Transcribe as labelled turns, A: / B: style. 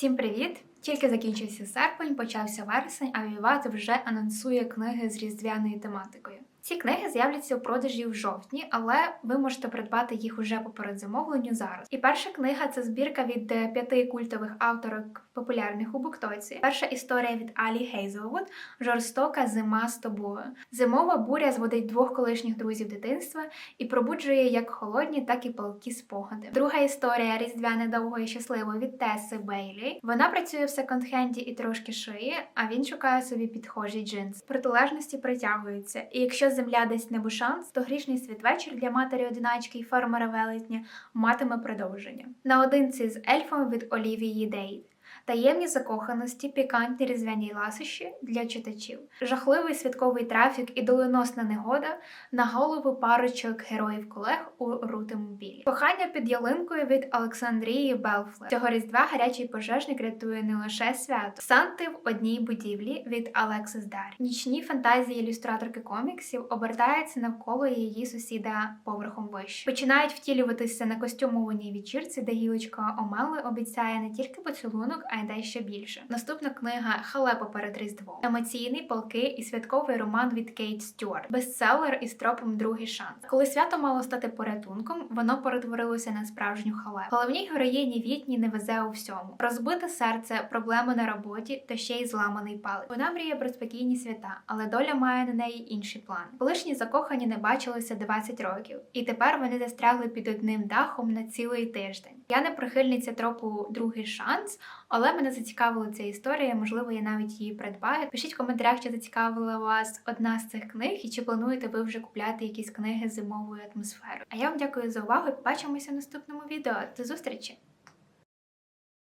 A: Всім привіт! Тільки закінчився серпень, почався вересень, а Віват вже анонсує книги з різдвяною тематикою. Ці книги з'являться у продажі в жовтні, але ви можете придбати їх уже по передзамовленню зараз. І перша книга це збірка від е, п'яти культових авторок популярних у Буктоці. Перша історія від Алі Гейзелвуд Жорстока зима з тобою. Зимова буря зводить двох колишніх друзів дитинства і пробуджує як холодні, так і палкі спогади. Друга історія Різдвяне довго і щасливо від Теси Бейлі. Вона працює в секонд-хенді і трошки шиє, а він шукає собі підхожі джинси. Протилежності притягуються. І якщо земля дасть небу шанс, то грішний світвечір для матері одиначки і фермера велетня матиме продовження. Наодинці з ельфом від Олівії Дейт. Таємні закоханості, пікантні різдвяні ласощі для читачів, жахливий святковий трафік і доленосна негода на голову парочок героїв колег у рутимобілі. Кохання під ялинкою від Олександрії Белфлер. Цього різдва гарячий пожежник рятує не лише свято. Санти в одній будівлі від Алексис Дар. Нічні фантазії ілюстраторки коміксів обертаються навколо її сусіда поверхом вище. Починають втілюватися на костюмованій вечірці, де гілочка Омели обіцяє не тільки поцілунок, а й дещо більше. Наступна книга Халепа перед Різдвом. Емоційний, палкий і святковий роман від Кейт Стюарт. Бестселер із тропом Другий шанс. Коли свято мало стати порятунком, воно перетворилося на справжню халепу. Головній героїні Вітні не везе у всьому. Розбите серце, проблеми на роботі та ще й зламаний палець. Вона мріє про спокійні свята, але доля має на неї інші плани. Колишні закохані не бачилися 20 років, і тепер вони застрягли під одним дахом на цілий тиждень. Я не прихильниця тропу Другий шанс, але мене зацікавила ця історія. Можливо, я навіть її придбаю. Пишіть в коментарях, чи зацікавила вас одна з цих книг, і чи плануєте ви вже купляти якісь книги зимовою атмосферою. А я вам дякую за увагу і побачимося в наступному відео. До зустрічі!